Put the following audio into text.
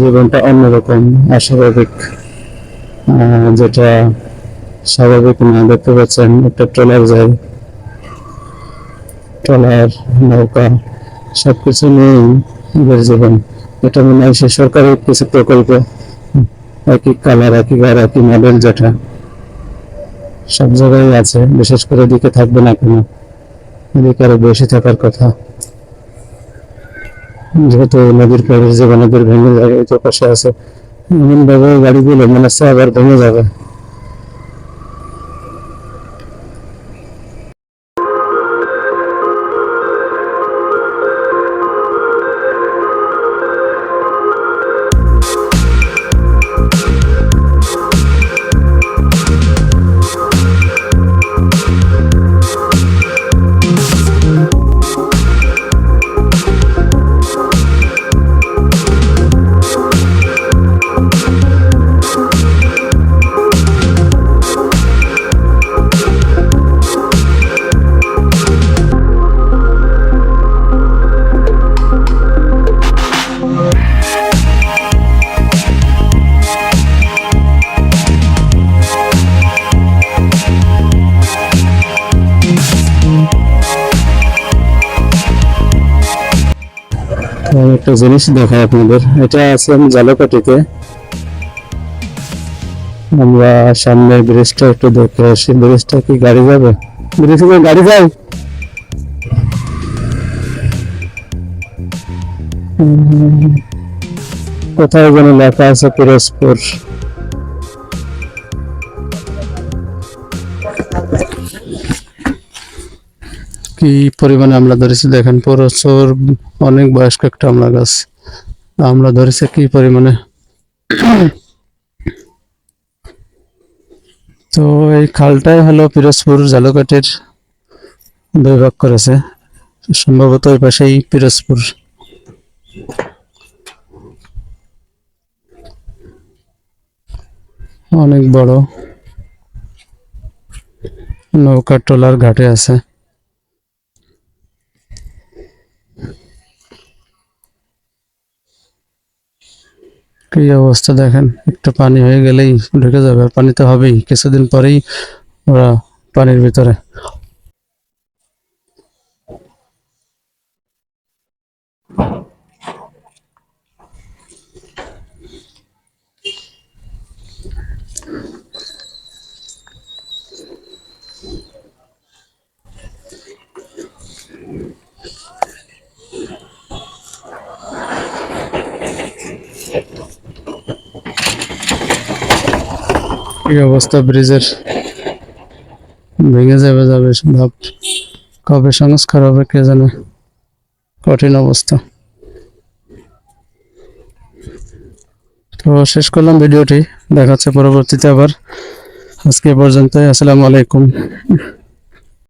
জীবনটা অন্যরকম, অস্বাভাবিক যেটা স্বাভাবিক না। দেখতে পাচ্ছেন, একটা ট্রলার যায়। ট্রলার, নৌকা, সবকিছু নিয়েই এদের জীবন। এটা মনে হয় সে সরকারের কিছু প্রকল্প। একই কালার একই গার একই মডেল যেটা সব জায়গায় আছে। বিশেষ করে দিকে থাকবে না কেন। এদিকে আরও বেশি থাকার কথা। যেহেতু নদীর পাড়ে যে নদীর ভেঙে যাবে এই তো পাশে আছে, এমন ভাবে গাড়িগুলো মনে হচ্ছে আবার ভেঙে যাবে। একটা জিনিস দেখাই আপনাদের। এটা আছে জালকাটিতে আমরা সামনে ব্রিজটা একটু দেখে আসি। ব্রিজটা কি গাড়ি যাবে? ব্রিজে গাড়ি যায়? কোথায় যেন লেখা আছে পিরোজপুর। কি পরিমাণে আমরা ধরেছি? দেখেন, প্রচুর অনেক বয়স্ক একটা আমলা গাছ। আমরা ধরেছি কি পরিমাণে? তো এই খালটাই হলো পিরোজপুর জালকাটির দুই ভাগ করেছে। সম্ভবত ওই পাশেই পিরোজপুর। অনেক বড় নৌকা, ট্রলার, ঘাটে আছে। কি অবস্থা দেখেন, একটু পানি হয়ে গেলেই ঢুকে যাবে পানি তো হবেই। কিছুদিন পরেই ওরা পানির ভিতরে। কি অবস্থা ব্রিজের? ভেঙে যাবে যাবে ভাব। কবে সংস্কার হবে কে জানে? কঠিন অবস্থা। তো শেষ করলাম ভিডিওটি। দেখাচ্ছে পরবর্তীতে আবার। আজকে পর্যন্ত পর্যন্তই। আসসালামু আলাইকুম।